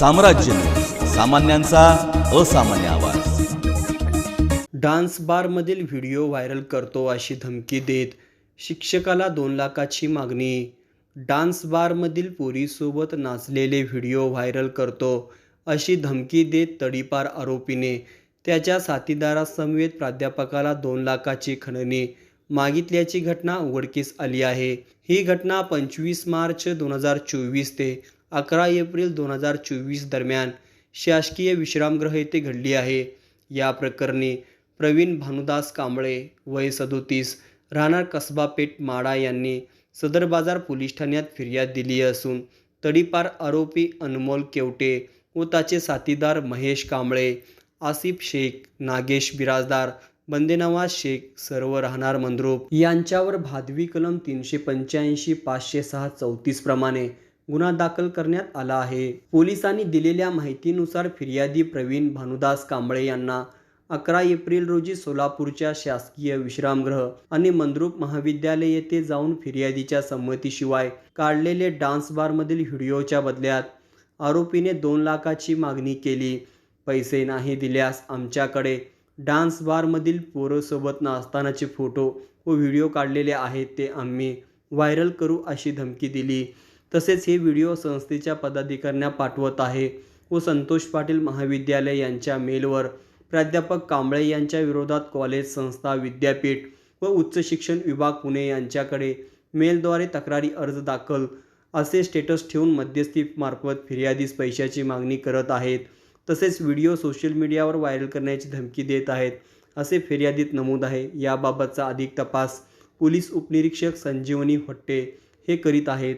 साम्राज्य. सामान्यांचा असामान्य आवाज. डान्स बारमधील व्हिडिओ व्हायरल करतो अशी धमकी देत शिक्षकाला दोन लाखाची मागणी. डान्स बारमधील पोरीसोबत नाचलेले व्हिडिओ व्हायरल करतो अशी धमकी देत तडीपार आरोपीने. त्याच्या साथीदारासमवेत प्राध्यापकाला दोन लाखाची खंडणी. मागितल्याची घटना उघडकीस आली आहे. ही घटना पंचवीस मार्च दोन हजार चोवीस ते अकरा एप्रिल दोन हजार चोवीस दरम्यान शासकीय विश्रामगृह येथे घडली आहे. या प्रकरणी प्रवीण भानुदास कांबळे वय सदोतीस राहणार कसबा पेठ माडा यांनी सदर बाजार पोलीस ठाण्यात फिर्याद दिली असून तडीपार आरोपी अनमोल केवटे व त्याचे साथीदार महेश कांबळे आसिफ शेख नागेश बिराजदार बंदेनवाज शेख सर्व राहणार मंद्रुप. यांच्यावर भादवी कलम तीनशे पंच्याऐंशी पाचशे सहा चौतीस प्रमाणे गुन्हा दाखल करण्यात आला आहे. पोलिसांनी दिलेल्या माहितीनुसार फिर्यादी प्रवीण भानुदास कांबळे यांना अकरा एप्रिल रोजी सोलापूरच्या शासकीय विश्रामगृह आणि मंद्रुप महाविद्यालय येथे जाऊन फिर्यादीच्या संमतीशिवाय काढलेले डान्स बारमधील व्हिडिओच्या बदल्यात आरोपीने दोन लाखाची मागणी केली. पैसे नाही दिल्यास आमच्याकडे डान्स बारमधील पोरोसोबत नाचतानाचे फोटो व व्हिडिओ काढलेले आहेत ते आम्ही व्हायरल करू अशी धमकी दिली. तसेच हे व्हिडिओ संस्थेच्या पदाधिकाऱ्यांना पाठवत आहे व संतोष पाटील महाविद्यालय यांच्या मेलवर. प्राध्यापक कांबळे यांच्या विरोधात कॉलेज संस्था विद्यापीठ व उच्च शिक्षण विभाग पुणे यांच्याकडे मेलद्वारे तक्रारी अर्ज दाखल असे स्टेटस ठेवून मध्यस्थीमार्फत फिर्यादीस पैशाची मागणी करत आहेत. तसेच व्हिडिओ सोशल मीडियावर व्हायरल करण्याची धमकी देत आहेत असे फिर्यादीत नमूद आहे. याबाबतचा अधिक तपास पोलीस उपनिरीक्षक संजीवनी फट्टे हे करीत आहेत.